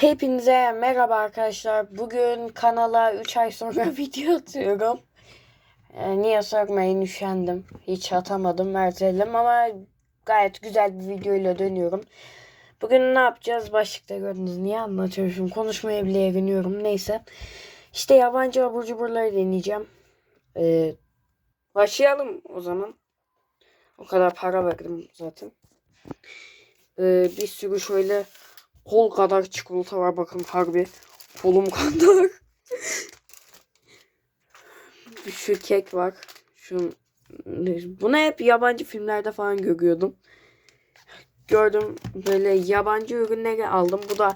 Hepinize merhaba arkadaşlar. Bugün kanala 3 ay sonra video atıyorum. Ee, niye sormayın üşendim. Hiç atamadım erteledim ama gayet güzel bir videoyla dönüyorum. Bugün ne yapacağız? Başlıkta gördünüz. Niye anlatıyorum? Konuşmaya bile yakınıyorum. Neyse. İşte yabancı abur cuburları deneyeceğim. Ee, başlayalım o zaman. O kadar para verdim zaten. Ee, bir sürü şöyle kol kadar çikolata var bakın harbi. Kolum kadar. Şu kek var. Şu bunu hep yabancı filmlerde falan görüyordum. Gördüm böyle yabancı ürünleri aldım. Bu da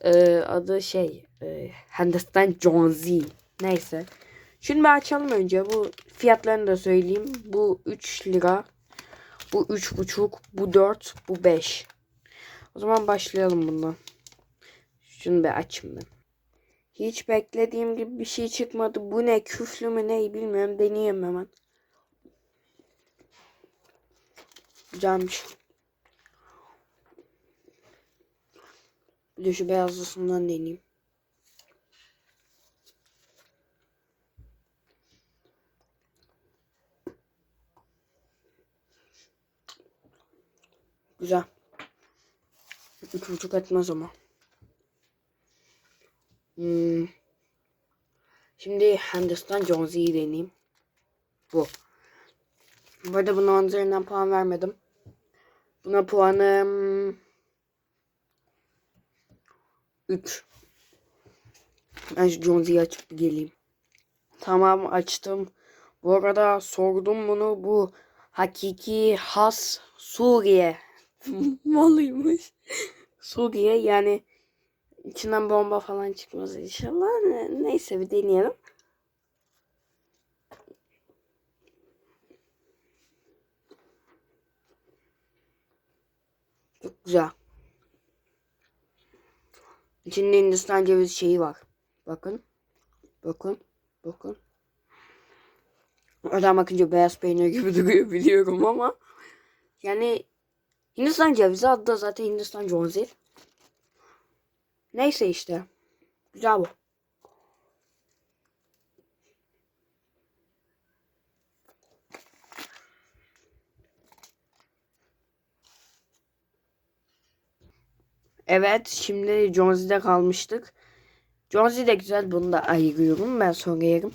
e, adı şey e, Hindistan Jonesy. Neyse. Şimdi bir açalım önce. Bu fiyatlarını da söyleyeyim. Bu 3 lira. Bu 3,5. Bu 4. Bu 5. O zaman başlayalım bundan. Şunu bir açayım ben. Hiç beklediğim gibi bir şey çıkmadı. Bu ne? Küflü mü ne bilmiyorum. Deneyeyim hemen. Güzelmiş. Bir de şu beyazlısından deneyeyim. Güzel. Üç buçuk etmez ama. Hmm. Şimdi Hindistan Jonesy'yi deneyeyim. Bu. Bu arada buna 10 üzerinden puan vermedim. Buna puanım 3. Ben şu Jonesy'yi açıp geleyim. Tamam açtım. Bu arada sordum bunu. Bu hakiki has Suriye malıymış. Suriye yani içinden bomba falan çıkmaz inşallah. Ne- Neyse bir deneyelim. Çok güzel. İçinde Hindistan cevizi şeyi var. Bakın. Bakın. Bakın. Oradan bakınca beyaz peynir gibi duruyor biliyorum ama yani Hindistan cevizi adı da zaten Hindistan Jonesy. Neyse işte. Güzel bu. Evet şimdi Jonesy'de kalmıştık. Jonesy de güzel bunu da ayırıyorum ben sonra yerim.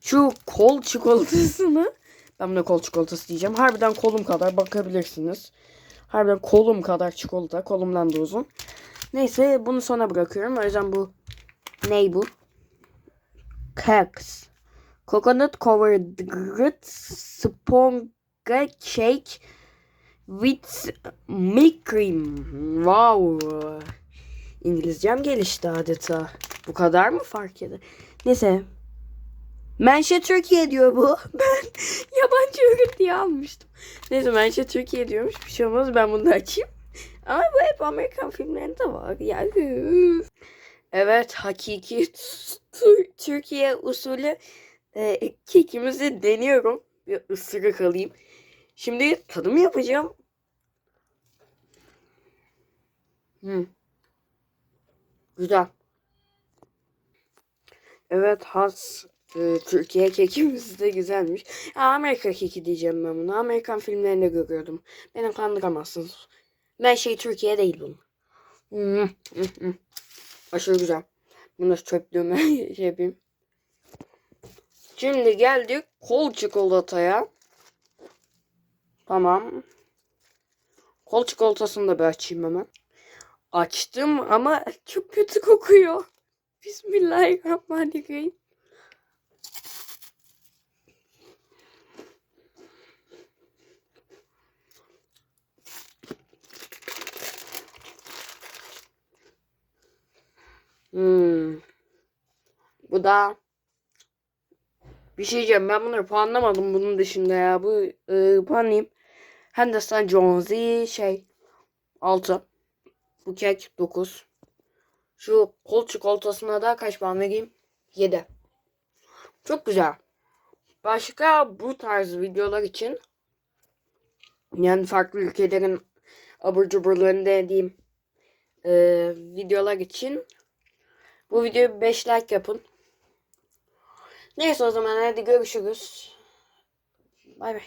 Şu kol çikolatasını ben buna kol çikolatası diyeceğim. Harbiden kolum kadar bakabilirsiniz. Harbiden kolum kadar çikolata. Kolumdan da uzun. Neyse bunu sona bırakıyorum. O yüzden bu ney bu? Cakes. Coconut covered sponge cake with milk cream. Wow. İngilizcem gelişti adeta. Bu kadar mı fark eder? Neyse. Menşe Türkiye diyor bu. Ben yabancı ürün diye almıştım. Neyse Menşe Türkiye diyormuş. Bir şey olmaz ben bunu da açayım. Ama bu hep Amerikan filmlerinde var. Yani. Evet hakiki Tür- Türkiye usulü e, kekimizi deniyorum. Bir ısırık alayım. Şimdi tadım yapacağım. Hmm. Güzel. Evet has e, Türkiye kekimiz de güzelmiş. Amerika keki diyeceğim ben bunu. Amerikan filmlerinde görüyordum. Beni kandıramazsınız. Ben şey Türkiye değil bunu. Hmm, hmm, hmm. Aşırı güzel. Bunu da çöplüğüme şey yapayım. Şimdi geldik kol çikolataya. Tamam. Kol çikolatasını da bir açayım hemen. Açtım ama çok kötü kokuyor. Bismillahirrahmanirrahim. Hmm. Bu da bir şey diyeceğim. Ben bunları puanlamadım bunun dışında ya. Bu e, puanlayayım. Hindistan Jonesy şey 6. Bu kek 9. Şu kol çikolatasına da kaç puan vereyim? 7. Çok güzel. Başka bu tarz videolar için yani farklı ülkelerin abur cuburlarını denediğim Ee, videolar için. Bu videoyu 5 like yapın. Neyse o zaman hadi görüşürüz. Bay bay.